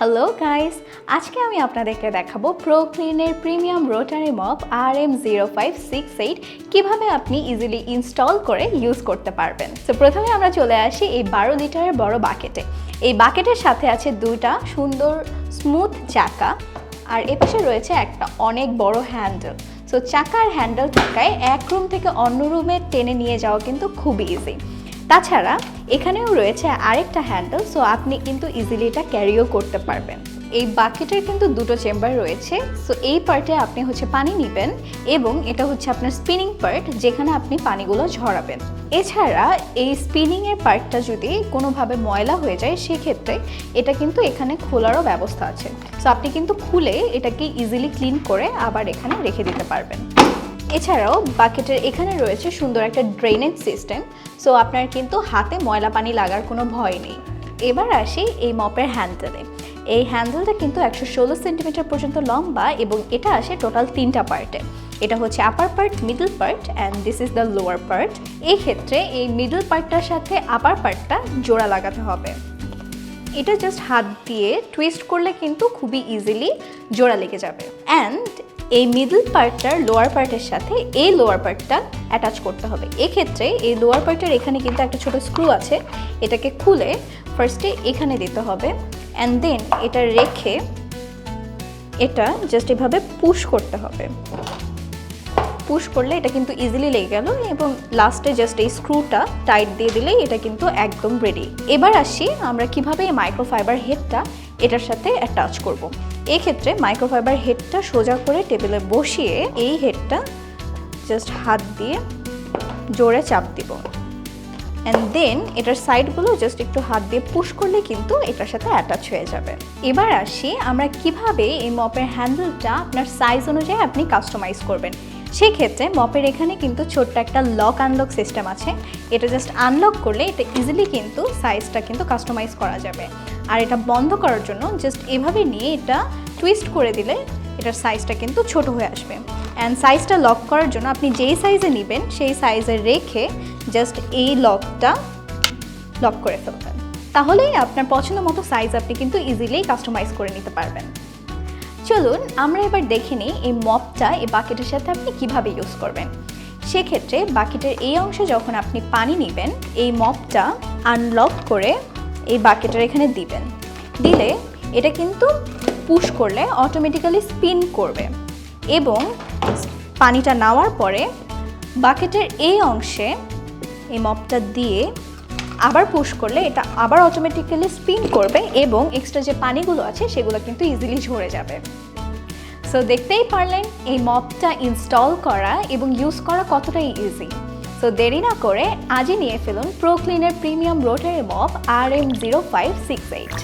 Hello guys আজকে আমি আপনাদেরকে দেখাবো প্রোক্লিনের premium rotary mop R M zero five six eight কীভাবে আপনি ইজিলি ইনস্টল করে ইউজ করতে পারবেন। তো প্রথমে আমরা চলে আসি এই বারো লিটারের বড় বাকেটে। এই বাকেটের সাথে আছে দুইটা সুন্দর স্মুথ চাকা, আর এপাশে রয়েছে একটা অনেক বড় হ্যান্ডেল সো চাকার হ্যান্ডেল থাকায় এক রুম থেকে অন্য রুমে টেনে নিয়ে যাওয়া কিন্তু খুবই ইজি তাছাড়া এখানেও রয়েছে আরেকটা হ্যান্ডেল সো আপনি কিন্তু ইজিলি এটা ক্যারিও করতে পারবেন। এই বাকেটের কিন্তু দুটো চেম্বার রয়েছে সো এই পার্টে আপনি হচ্ছে পানি নেবেন এবং এটা হচ্ছে আপনার স্পিনিং পার্ট যেখানে আপনি পানিগুলো ঝরাবেন। এছাড়া এই স্পিনিংয়ের পার্টটা যদি কোনোভাবে ময়লা হয়ে যায়, সেক্ষেত্রে এটা কিন্তু এখানে খোলারও ব্যবস্থা আছে। সো আপনি কিন্তু খুলে এটাকে ইজিলি ক্লিন করে আবার এখানে রেখে দিতে পারবেন। এছাড়াও বাকেটের এখানে রয়েছে সুন্দর একটা ড্রেনেজ সিস্টেম সো আপনার কিন্তু হাতে ময়লা পানি লাগার কোনো ভয় নেই। এবার আসি এই মপের হ্যান্ডেলে এই হ্যান্ডেলটা কিন্তু একশো ষোলো সেন্টিমিটার পর্যন্ত লম্বা এবং এটা আসে টোটাল তিনটা পার্টে এটা হচ্ছে upper part middle part and this is the lower part এই ক্ষেত্রে এই মিডল পার্টটার সাথে আপার পার্টটা জোড়া লাগাতে হবে। এটা জাস্ট হাত দিয়ে টুইস্ট করলে কিন্তু খুবই ইজিলি জোড়া লেগে যাবে। অ্যান্ড এই মিডল পার্টটার লোয়ার পার্টের সাথে এই লোয়ার পার্টটা অ্যাটাচ করতে হবে। এক্ষেত্রে এই লোয়ার পার্টের এখানে কিন্তু একটা ছোট স্ক্রু আছে, এটাকে খুলে ফার্স্টে এখানে দিতে হবে অ্যান্ড দেন এটা রেখে এটা জাস্ট এভাবে পুশ করতে হবে। পুশ করলে এটা কিন্তু ইজিলি লেগে গেল এবং লাস্টে জাস্ট এই স্ক্রুটা টাইট দিয়ে দিলেই এটা কিন্তু একদম রেডি এবার আসি আমরা কীভাবে এই মাইক্রোফাইবার হেডটা এটার সাথে অ্যাটাচ করব। এক্ষেত্রে মাইক্রোফাইবার হেডটা সোজা করে টেবিলে বসিয়ে এই হেডটা জাস্ট হাত দিয়ে জোরে চাপ দিব। অ্যান্ড দেন এটার সাইডগুলো জাস্ট একটু হাত দিয়ে পুশ করলে কিন্তু এটার সাথে অ্যাটাচ হয়ে যাবে। এবার আসি আমরা কীভাবে এই মপের হ্যান্ডেলটা আপনার সাইজ অনুযায়ী আপনি কাস্টমাইজ করবেন। সেক্ষেত্রে মপের এখানে কিন্তু ছোট্ট একটা লক আনলক সিস্টেম আছে। এটা জাস্ট আনলক করলে এটা ইজিলি কিন্তু সাইজটা কিন্তু কাস্টমাইজ করা যাবে। আর এটা বন্ধ করার জন্য জাস্ট এভাবে নিয়ে এটা টুইস্ট করে দিলে এটার সাইজটা কিন্তু ছোট হয়ে আসবে। অ্যান্ড সাইজটা লক করার জন্য আপনি যেই সাইজে নেবেন, সেই সাইজে রেখে জাস্ট এই লকটা লক করে ফেলবেন। তাহলেই আপনার পছন্দ মতো সাইজ আপনি কিন্তু ইজিলি কাস্টমাইজ করে নিতে পারবেন। চলুন, আমরা এবার দেখে নিই এই মপটা, এই বাকেটের সাথে আপনি কীভাবে ইউজ করবেন। সেক্ষেত্রে বাকেটের এই অংশে যখন আপনি পানি নেবেন, এই মপটা আনলক করে এই বাকেটের এখানে দিবেন। দিলে এটা কিন্তু পুশ করলে অটোমেটিক্যালি স্পিন করবে। এবং পানিটা নেওয়ার পরে বাকেটের এই অংশে এই মপটা দিয়ে আবার পুশ করলে এটা আবার অটোমেটিক্যালি স্পিন করবে এবং এক্সট্রা যে পানিগুলো আছে সেগুলো কিন্তু ইজিলি ঝরে যাবে। সো দেখতেই পারলেন এই মপটা ইনস্টল করা এবং ইউজ করা কতটাই ইজি সো দেরি না করে আজই নিয়ে ফেলুন প্রোক্লিনের premium rotary mop R M zero five six eight